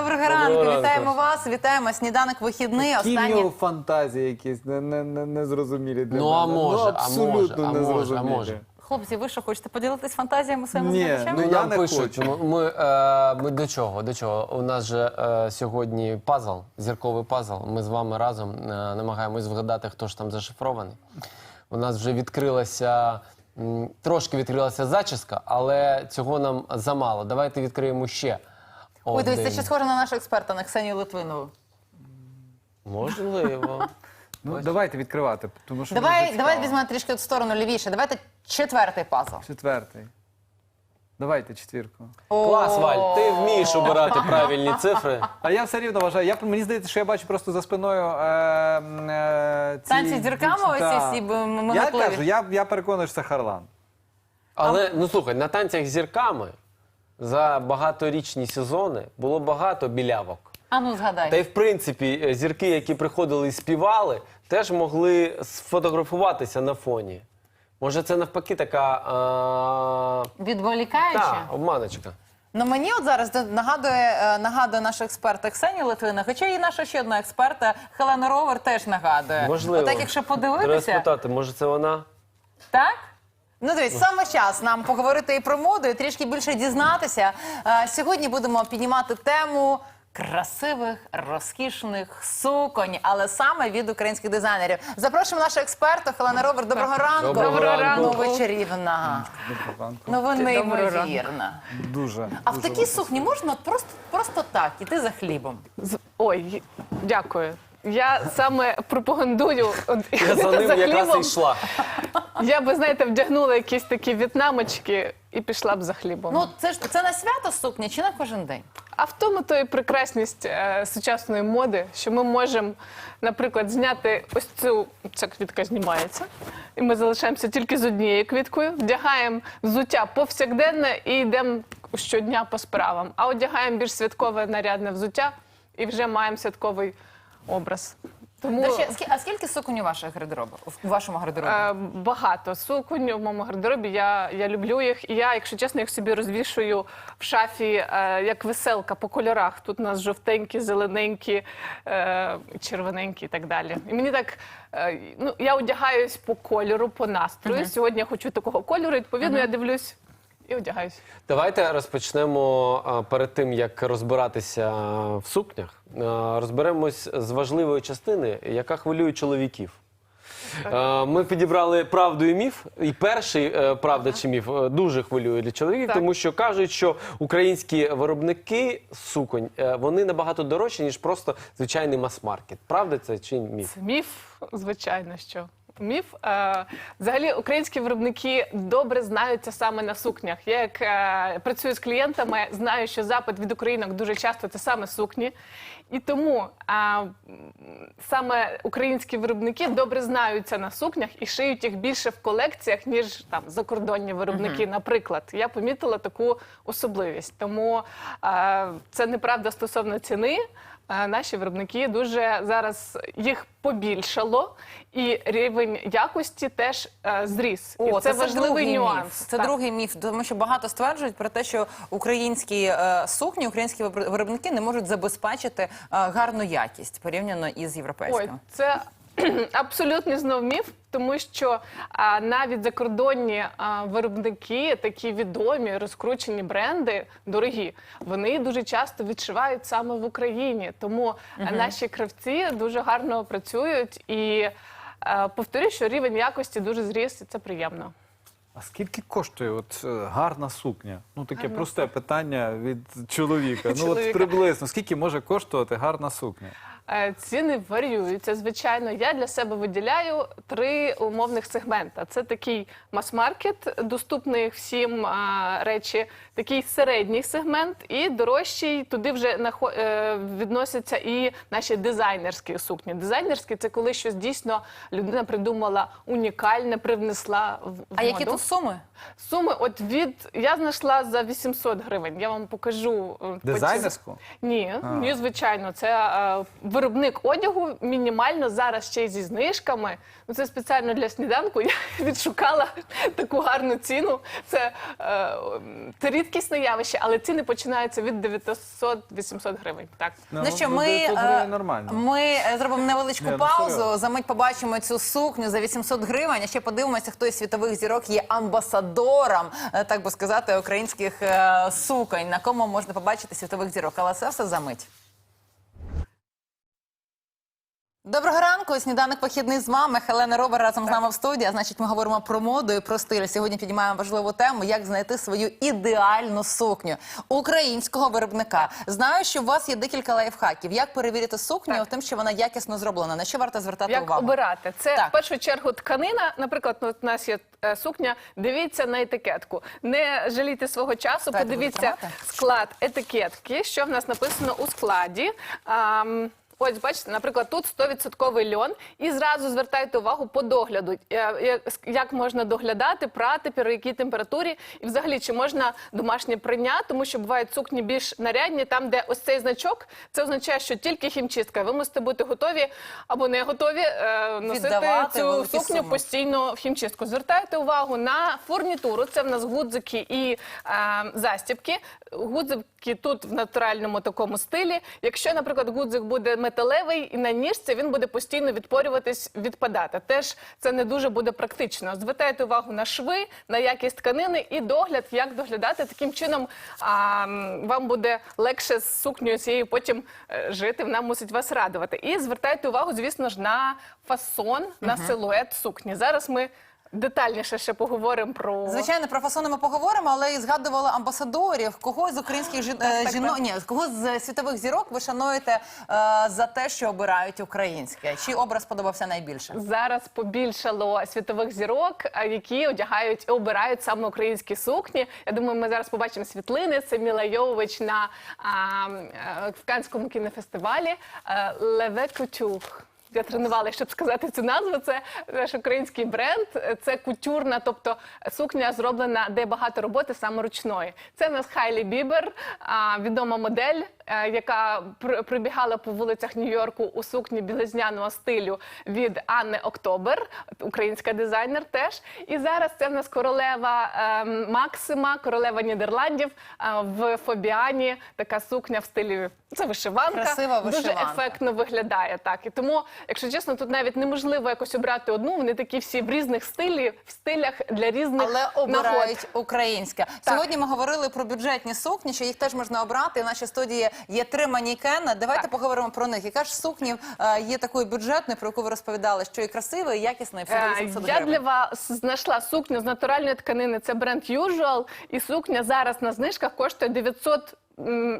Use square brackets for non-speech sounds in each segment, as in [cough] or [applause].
Доброго ранку, вітаємо вас, вітаємо сніданок вихідний. Які в Останні нього фантазії якісь не, не, не, незрозумілі для Ну, а мене. може, ну, а абсолютно може, а може, незрозумілі. а може. хлопці. Ви що хочете поділитись фантазіями своїми Ні, глядачами? ну, я Нам не пишуть, хочу. Ми, ми, е, ми до чого? До чого? У нас же е, сьогодні пазл, зірковий пазл. Ми з вами разом е, намагаємось вгадати, хто ж там зашифрований. У нас вже відкрилася. м, Трошки відкрилася зачіска, але цього нам замало. Давайте відкриємо ще. Ой, дивись, це ще схоже на нашого експерта, на Ксенію Литвинову. Можливо. [laughs] Ну, давайте відкривати, тому що Давай, давай цікаво. візьмемо трішки в сторону лівіше. Давайте четвертий пазл. Четвертий. Давайте четвірку. Клас, Валь, ти вмієш обирати [laughs] правильні цифри. А я все рівно вважаю. Я, мені здається, що я бачу просто за спиною. Е, е, ці Танці з зірками дівчата. оці всі б- м- Я кажу, я, я переконаний, що це Харлан. Але ну слухай, на танцях з зірками за багаторічні сезони було багато білявок. А ну згадай. Та й в принципі е, зірки, які приходили і співали, теж могли сфотографуватися на фоні. Може, це навпаки така а... Відволікаючи. та, обманочка. Ну мені от зараз нагадує, е, нагадує наша експерта Ксенія Литвина, хоча і наша ще одна експерта Хелена Ровер теж нагадує. Можливо. Отак, якщо Треба подивитися, спитати, може це вона? так? Ну, дивись, саме час нам поговорити і про моду, і трішки більше дізнатися. Е, Сьогодні будемо піднімати тему красивих, розкішних суконь, але саме від українських дизайнерів. Запрошуємо нашу експерту Хелена Ровер. Доброго ранку. Доброго ранку. Ну, ви чарівна. Доброго ранку. Ну, ви неймовірна. Дуже. А в такій сукні можна просто, просто так іти за хлібом. З- Ой, дякую. Я саме пропагандую. от, Я [laughs] за ним якраз і хлібом. йшла. Я би, знаєте, вдягнула якісь такі в'єтнамочки і пішла б за хлібом. Ну, це ж це на свято сукня чи на кожен день? а в тому то і прекрасність е, сучасної моди, що ми можемо, наприклад, зняти ось цю ця квітка знімається, і ми залишаємося тільки з однією квіткою, вдягаємо взуття повсякденне і йдемо щодня по справам. А одягаємо більш святкове нарядне взуття і вже маємо святковий образ. Тому До речі, скі- а скільки суконь у ваших гардеробах? У вашому гардеробі? е, багато суконь у моєму гардеробі. Я, я люблю їх. І я, якщо чесно, їх собі розвішую в шафі е, як веселка по кольорах. Тут у нас жовтенькі, зелененькі, е, червоненькі і так далі. І мені так. е, Ну, я одягаюсь по кольору, по настрою. Сьогодні я хочу такого кольору. Відповідно, я дивлюсь і одягаюсь. Давайте розпочнемо перед тим, як розбиратися в сукнях. Розберемось з важливої частини, яка хвилює чоловіків. Ми підібрали правду і міф. І перший е, правда чи міф е, дуже хвилює для чоловіків, Так. тому що кажуть, що українські виробники суконь е, вони набагато дорожчі, ніж просто звичайний мас-маркет. Правда це чи міф? Це міф, звичайно, що. Міф. Е, взагалі, українські виробники добре знаються саме на сукнях. Я як е, працюю з клієнтами, знаю, що запит від українок дуже часто це саме сукні. І тому е, саме українські виробники добре знаються на сукнях і шиють їх більше в колекціях, ніж там закордонні виробники. Наприклад, я помітила таку особливість. Тому це неправда стосовно ціни. Наші виробники дуже зараз їх побільшало, і рівень якості теж е, зріс. і це, важливий це нюанс. Міф. Це Так. другий міф, тому що багато стверджують про те, що українські е, сукні, українські виробники не можуть забезпечити е, гарну якість порівняно із Ой, це [clears throat] абсолютний знов міф, тому що а, навіть закордонні а, виробники, такі відомі, розкручені бренди, дорогі, вони дуже часто відшивають саме в Україні. Тому а, наші кравці дуже гарно працюють і а, повторюю, що рівень якості дуже зріс, і це приємно. А скільки коштує от е, гарна сукня? Ну таке просте питання від чоловіка. Ну от приблизно скільки може коштувати гарна сукня? Е, Ціни варіюються. Звичайно, я для себе виділяю три умовних сегмента. Це такий мас-маркет, доступний всім а, речі, такий середній сегмент і дорожчий. Туди вже нахо- е, відносяться і наші дизайнерські сукні. Дизайнерські це коли щось дійсно людина придумала унікальне, привнесла в, в А які моду. тут суми? суми? От від я знайшла за 800 гривень. Я вам покажу е, Дизайнерську? ні, ні, звичайно, це е, виробник одягу мінімально зараз ще й зі знижками. Ну це спеціально для сніданку. [laughs] Я відшукала таку гарну ціну. Це, е, це рідкісне явище, але ціни починаються від 900-800 гривень. Так. Ну ну, що, ну, ми, 900 е, нормально. ми е, зробимо невеличку Ні, ну, паузу. серйозно. За мить побачимо цю сукню за 800 гривень. А ще подивимося, хто із світових зірок є амбасадором, е, так би сказати, українських е, суконь. На кому можна побачити світових зірок. Але це все за мить. Доброго ранку, сніданок похідний з вами. Хелена Робер разом з нами в студії. А Значить, ми говоримо про моду і про стиль. Сьогодні піднімаємо важливу тему, як знайти свою ідеальну сукню українського виробника. Знаю, що у вас є декілька лайфхаків. Як перевірити сукню Так. тим, що вона якісно зроблена? На що варто звертати Як увагу? обирати? Це Так. в першу чергу тканина. Наприклад, у нас є е, сукня. Дивіться на етикетку. Не жалійте свого часу. Дайте, подивіться склад етикетки, що в нас написано у складі. Ам, Ось, бачите, наприклад, тут 100% льон, і зразу звертайте увагу по догляду, Е, як- як можна доглядати, прати, при якій температурі, і взагалі чи можна домашнє прання, тому що бувають сукні більш нарядні, там, де ось цей значок, це означає, що тільки хімчистка. Ви мусите бути готові або не готові е, носити Віддавати цю сукню суми. постійно в хімчистку. Звертайте увагу на фурнітуру. Це в нас гудзики і е, застібки. Гудзики тут в натуральному такому стилі. Якщо, наприклад, гудзик буде металевий і на ніжці, він буде постійно відпорюватись, відпадати. Теж це не дуже буде практично. Звертайте увагу на шви, на якість тканини і догляд, як доглядати. Таким чином а, вам буде легше з сукнею цією потім е, жити. Вона мусить вас радувати. І звертайте увагу, звісно ж, на фасон, на силует сукні. Зараз ми детальніше ще поговоримо про Звичайно, про фасони ми поговоримо, але і згадували амбасадорів. Кого з українських жін... е, жінок, ні, кого з світових зірок ви шануєте е, за те, що обирають українське? Чий образ подобався найбільше? Зараз побільшало світових зірок, які одягають і обирають саме українські сукні. Я думаю, ми зараз побачимо світлини. Це Міла Йовович на а, е, в кінофестивалі Леве Кутюх. Я тренувала, щоб сказати цю назву. Це наш український бренд. Це кутюрна, тобто сукня зроблена, де багато роботи саме ручної. Це в нас Хайлі Бібер, відома модель, е, яка пр- прибігала по вулицях Нью-Йорку у сукні білизняного стилю від Анни Октобер, українська дизайнер теж. І зараз це в нас королева ем, Максима, королева Нідерландів е, в Фобіані. Така сукня в стилі. Це вишиванка. Красива Дуже ефектно виглядає так. І тому, якщо чесно, тут навіть неможливо якось обрати одну. Вони такі всі в різних стилі, в стилях для різних Але обирають нагод. українське. Сьогодні ми говорили про бюджетні сукні, що їх теж можна обрати. В нашій студії є три манікени. Давайте Так. поговоримо про них. Яка ж з сукнів е, є такою бюджетною, про яку ви розповідали, що і красива, і якісна, і всього Е, 800 Я для вас знайшла сукню з натуральної тканини. Це бренд Usual. І сукня зараз на знижках коштує 900 м,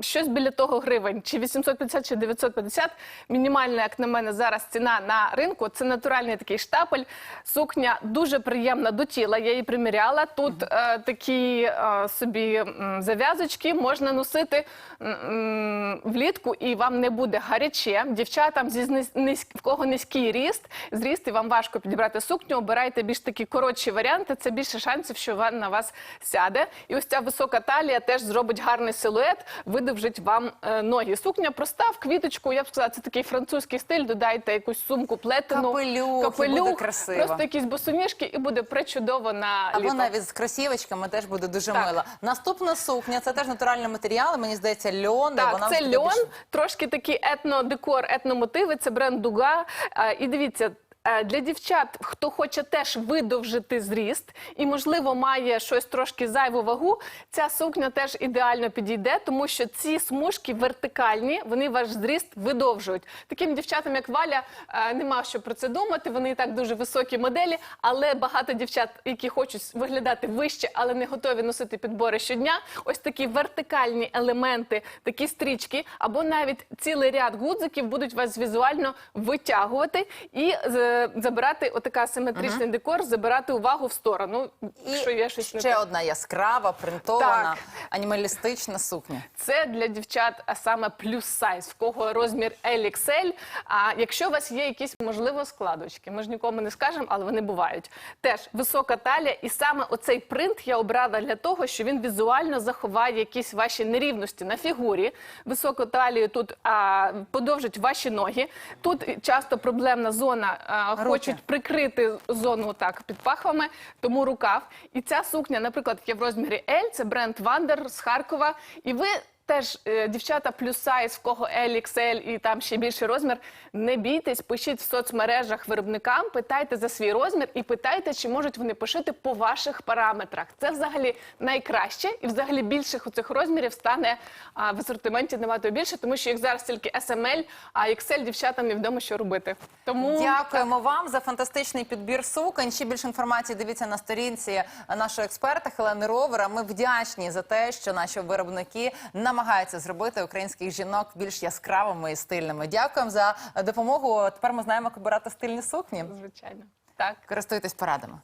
Щось біля того гривень, чи 850, чи 950. Мінімальна, як на мене, зараз ціна на ринку. Це натуральний такий штапель. Сукня дуже приємна до тіла. Я її приміряла. Тут е, такі е, собі зав'язочки можна носити м, влітку, і вам не буде гаряче. Дівчатам зі зниз- низь- в кого низький ріст, зріст і вам важко підібрати сукню. Обирайте більш такі коротші варіанти. Це більше шансів, що вона на вас сяде. І ось ця висока талія теж зробить гарний силует, видовжить вам е, ноги. Сукня проста в квіточку. Я б сказала, це такий французький стиль. Додайте якусь сумку плетену, Капелюх, і буде красиво. просто якісь босоніжки, і буде пречудово на Або літо. навіть з кросівочками теж буде дуже Так. мило. Наступна сукня це теж натуральні матеріали. Мені здається, льон. і вона Так, це льон, більш- трошки такий етнодекор, етномотиви. Це бренд Дуга. Е, І дивіться. Е, Для дівчат, хто хоче теж видовжити зріст і, можливо, має щось трошки зайву вагу, ця сукня теж ідеально підійде, тому що ці смужки вертикальні, вони ваш зріст видовжують. Таким дівчатам, як Валя, е, нема що про це думати. Вони і так дуже високі моделі, але багато дівчат, які хочуть виглядати вище, але не готові носити підбори щодня. Ось такі вертикальні елементи, такі стрічки, або навіть цілий ряд гудзиків будуть вас візуально витягувати і е, забирати отака асиметричний декор, забирати увагу в сторону, якщо є щось не ще так. одна яскрава, принтована, Так. анімалістична сукня. Це для дівчат, а саме плюс сайз, в кого розмір LXL. А якщо у вас є якісь можливо складочки, ми ж нікому не скажемо, але вони бувають. Теж висока талія, і саме оцей принт я обрала для того, що він візуально заховає якісь ваші нерівності на фігурі. Високу талію тут а, подовжить ваші ноги. Тут часто проблемна зона. А, хочуть прикрити зону так під пахвами, тому рукав. І ця сукня, наприклад, є в розмірі L, це бренд Вандер з Харкова. І ви теж, е, дівчата, плюс сайз, в кого L, XL і там ще більший розмір. Не бійтесь, пишіть в соцмережах виробникам, питайте за свій розмір і питайте, чи можуть вони пошити по ваших параметрах. Це взагалі найкраще, і взагалі більших оцих розмірів стане а, в асортименті набагато більше, тому що як зараз тільки SML, а XL дівчатам невідомо, що робити. Тому Дякуємо вам за фантастичний підбір суконь. Ще більше інформації дивіться на сторінці нашого експерта Хелени Ровера. Ми вдячні за те, що наші виробники намагаються зробити українських жінок більш яскравими і стильними. Дякуємо за допомогу. Тепер ми знаємо, як обирати стильні сукні. звичайно так. Користуйтесь порадами.